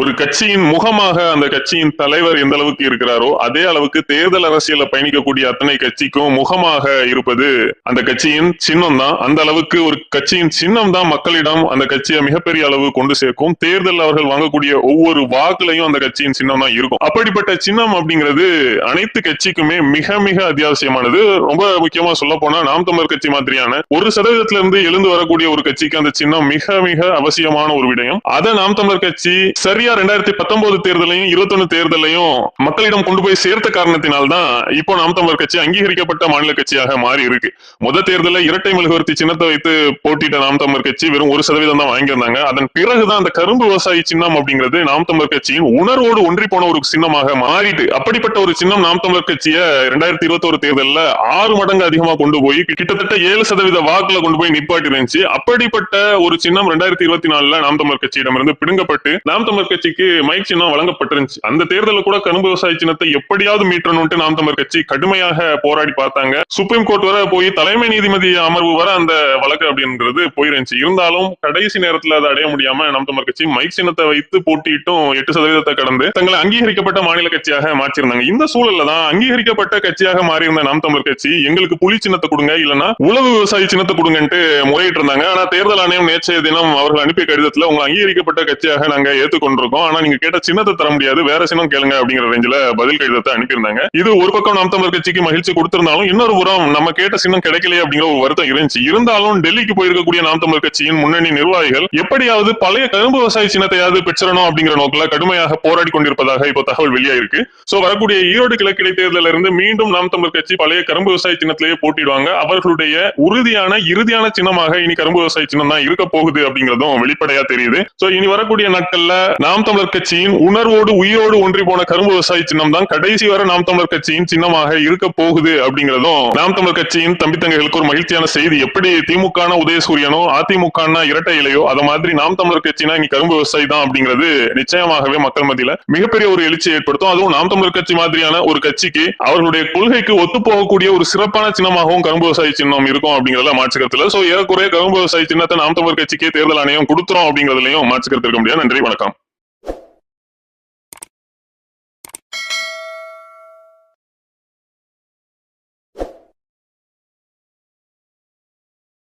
ஒரு கட்சியின் முகமாக அந்த கட்சியின் தலைவர் எந்த அளவுக்கு இருக்கிறாரோ அதே அளவுக்கு தேர்தல் அரசியல பயணிக்கக்கூடிய அத்தனை கட்சிக்கும் முகமாக இருப்பது அந்த கட்சியின் சின்னம் தான் அந்த அளவுக்கு ஒரு கட்சியின் சின்னம் தான் மக்களிடம் அந்த கட்சியை மிகப்பெரிய அளவு கொண்டு சேர்க்கும். தேர்தல் அவர்கள் வாங்கக்கூடிய ஒவ்வொரு வாக்குலையும் அந்த கட்சியின் சின்னம் தான் இருக்கும். அப்படிப்பட்ட சின்னம் அப்படிங்கிறது அனைத்து கட்சிக்குமே மிக மிக அத்தியாவசியமானது. ரொம்ப முக்கியமா சொல்ல போனா நாம் தமிழர் கட்சி மாதிரியான ஒரு சதவீதத்துல இருந்து எழுந்து வரக்கூடிய ஒரு கட்சிக்கு அந்த சின்னம் மிக மிக அவசியமான ஒரு விடயம். அதை நாம் தமிழர் கட்சி சரி சரியா ரெண்டாயிரத்தி பத்தொன்பது தேர்தலையும் இருபத்தொன்னு தேர்தலையும் மக்களிடம் கொண்டு போய் சேர்த்த காரணத்தினால்தான் இப்போ நாம் தமிழர் கட்சி அங்கீகரிக்கப்பட்ட மாநில கட்சியாக மாறி இருக்கு. முத தேர்தலில் இரட்டை மெழுகுவர்த்தி சின்னத்தை வைத்து போட்டியிட்ட நாம் தமிழர் கட்சி வெறும் ஒரு சதவீதம் தான் வாங்கியிருந்தாங்க. அதன் பிறகுதான் அந்த கரும்பு விவசாயி சின்னம் அப்படிங்கிறது நாம் தமிழர் கட்சியின் உணர்வோடு ஒன்றி போன ஒரு சின்னமாக மாறிட்டு அப்படிப்பட்ட ஒரு சின்னம் நாம் தமிழர் கட்சியை ரெண்டாயிரத்தி இருபத்தோரு தேர்தலில் ஆறு மடங்கு அதிகமா கொண்டு போய் கிட்டத்தட்ட ஏழு சதவீத வாக்குல கொண்டு போய் நிப்பாட்டி இருந்துச்சு அப்படிப்பட்ட ஒரு சின்னம் ரெண்டாயிரத்தி இருபத்தி நாலுல நாம் தமிழர் கட்சியிடமிருந்து பிடுங்கப்பட்டு நாம் தமிழர் கட்சிக்கு மைக் சின்னம் வழங்கப்பட்டிருந்துச்சு. அந்த தேர்தலில் கூட கரும்பு விவசாய சின்னத்தை எப்படியாவது மீட்டணும்ட்டு நாம் தமிழ் கட்சி கடுமையாக போராடி பார்த்தாங்க. சுப்ரீம் கோர்ட் வரை போய் தலைமை நீதிபதி அமர்வு வர அந்த வழக்கு அப்படின்றது போயிருந்துச்சு. இருந்தாலும் கடைசி நேரத்துல அதை அடைய முடியாம நாம் தமிழ் கட்சி மைக் சின்னத்தை வைத்து போட்டியிட்டும் எட்டு சதவீதத்தை கடந்து தங்களை அங்கீகரிக்கப்பட்ட மாநில கட்சியாக மாற்றிருந்தாங்க இந்த சூழல்ல தான் அங்கீகரிக்கப்பட்ட கட்சியாக மாறியிருந்த நாம் தமிழ் கட்சி எங்களுக்கு புலி சின்னத்தை கொடுங்க இல்லைன்னா உழவு விவசாயி சின்னத்தை கொடுங்கன்ட்டு முறையிட்டு இருந்தாங்க ஆனா தேர்தல் ஆணையம் நேற்றைய தினம் அவர்கள் அனுப்பிய கடிதத்துல உங்க அங்கீகரிக்கப்பட்ட கட்சியாக நாங்க ஏத்துக்கொண்டிருக்கோம் ஆனா நீங்க கேட்ட சின்னத்தை தர முடியாது. வேற சின்னம் கேளுங்க அப்படிங்கிற ரேஞ்சில பதில் கடிதத்தை அனுப்பியிருந்தாங்க. இது ஒரு பக்கம் நாம் தமிழர் கட்சிக்கு மகிழ்ச்சி கொடுத்திருந்தாலும் இன்னொரு புறம் நம்ம கேட்ட சின்னம் கிடைக்கலையே அப்படிங்கிற ஒரு வருத்தம் இருந்துச்சு. இருந்தாலும் டெல்லிக்கு போயிருக்கக்கூடிய நாம் தமிழர் கட்சியின் முன்னணி நிர்வாகிகள் எப்படியாவது பழைய கரும்பு விவசாய சின்னத்தையாவது பெற்றணும் அப்படிங்கிற நோக்கில கடுமையாக போராடி கொண்டிருப்பதாக இப்போ தகவல் வெளியாயிருக்கு. சோ வரக்கூடிய ஈரோடு கிழக்கு இடைத்தேர்தலில் இருந்து மீண்டும் நாம் தமிழர் கட்சி பழைய கரும்பு விவசாய சின்னத்திலேயே போட்டிடுவாங்க. அவர்களுடைய உறுதியான இறுதியான சின்னமாக இனி கரும்பு விவசாய சின்னம் தான் இருக்க போகுது அப்படிங்கிறதும் வெளிப்படையா தெரியுது. சோ இனி வரக்கூடிய நாட்கள்ல நாம் தமிழர் கட்சியின் உணர்வோடு உயிரோடு ஒன்றி போன கரும்பு விவசாய சின்னம் தான் கடைசி வரை நாம் தமிழர் கட்சியின் சின்னமாக இருக்க போகுது அப்படிங்கிறதும் நாம் தமிழர் கட்சியின் தம்பி தங்கைகளுக்கு ஒரு மகிழ்ச்சியான செய்தி. எப்படி திமுக உதயசூரியனோ அதிமுக இரட்டை இலையோ அத மாதிரி நாம் தமிழர் கட்சினா இனி கரும்பு விவசாயி தான் அப்படிங்கிறது நிச்சயமாகவே மக்கள் மத்தியில மிகப்பெரிய ஒரு எழுச்சி ஏற்படுத்தும். அதுவும் நாம் தமிழர் கட்சி மாதிரியான ஒரு கட்சிக்கு அவர்களுடைய கொள்கைக்கு ஒத்து போகக்கூடிய ஒரு சிறப்பான சின்னமாகவும் கரும்பு விவசாய சின்னம் இருக்கும் அப்படிங்கறதுல மாற்றுக்கிறதுல சோ ஏறக்குறைய கரும்பு விவசாய சின்னத்தை நாம் தமிழர் கட்சிக்கே தேர்தல் ஆணையம் கொடுத்துரும் அப்படிங்கறதுலயும் மாற்றுக்கருத்து இருக்க முடியாது. நன்றி வணக்கம்.